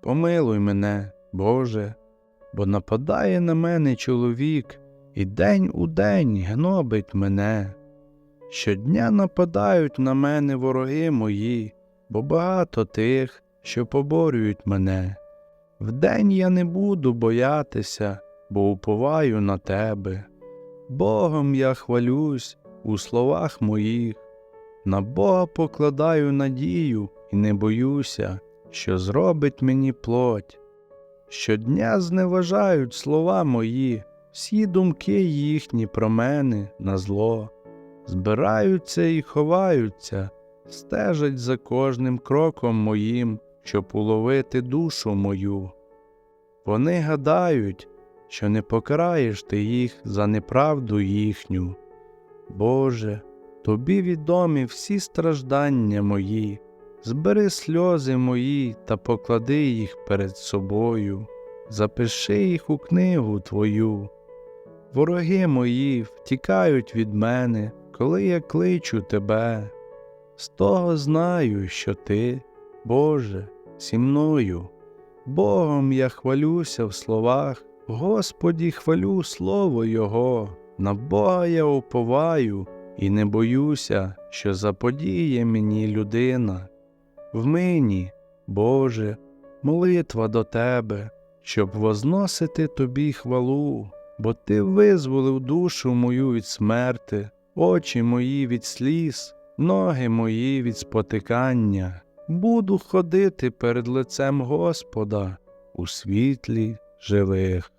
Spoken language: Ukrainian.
помилуй мене, Боже, бо нападає на мене чоловік, і день у день гнобить мене. Щодня нападають на мене вороги мої, бо багато тих, що поборюють мене. Вдень я не буду боятися, бо уповаю на тебе. Богом я хвалюсь у словах моїх, на Бога покладаю надію і не боюся, що зробить мені плоть. Щодня зневажають слова мої, всі думки їхні про мене на зло, збираються і ховаються, стежать за кожним кроком моїм, щоб уловити душу мою. Вони гадають, що не покараєш ти їх за неправду їхню. Боже, тобі відомі всі страждання мої, збери сльози мої та поклади їх перед собою, запиши їх у книгу Твою. Вороги мої втікають від мене, коли я кличу тебе. З того знаю, що ти, Боже, зі мною. Богом я хвалюся в словах, Господі хвалю слово Його, на Бога я уповаю і не боюся, що заподіє мені людина. В мені, Боже, молитва до Тебе, щоб возносити Тобі хвалу, бо Ти визволив душу мою від смерти, очі мої від сліз, ноги мої від спотикання. Буду ходити перед лицем Господа у світлі живих.